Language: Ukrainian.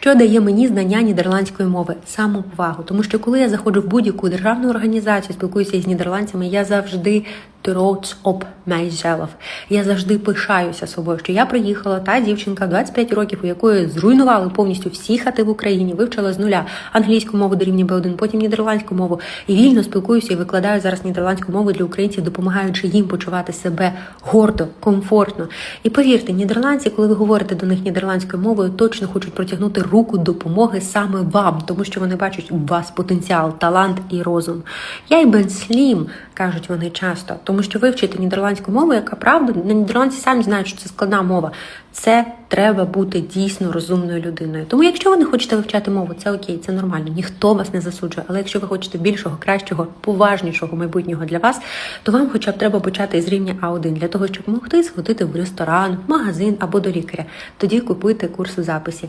що дає мені знання нідерландської мови, самоповагу. Тому що коли я заходжу в будь-яку державну організацію, спілкуюся із нідерландцями, я завжди trots op mijzelf. Я завжди пишаюся собою, що я приїхала та дівчинка 25 років, у якої зруйнували повністю всі хати в Україні, вивчила з нуля англійську мову до рівня B1, потім нідерландську мову і вільно спілкуюся і викладаю зараз нідерландську мову для українців, допомагаючи їм почувати себе гордо, комфортно. І повірте, нідерландці, коли ви говорите до них нідерландською мовою, точно хочуть протягнути руку допомоги саме вам, тому що вони бачать у вас потенціал, талант і розум. Я й бен слім, кажуть вони часто, тому що вивчити нідерландську мову, яка правда, на нідерландці самі знають, що це складна мова. Це треба бути дійсно розумною людиною. Тому, якщо ви не хочете вивчати мову, це окей, це нормально, ніхто вас не засуджує. Але якщо ви хочете більшого, кращого, поважнішого майбутнього для вас, то вам хоча б треба почати із рівня А1 для того, щоб могти сходити в ресторан, магазин або до лікаря. Тоді купуйте курс у записі.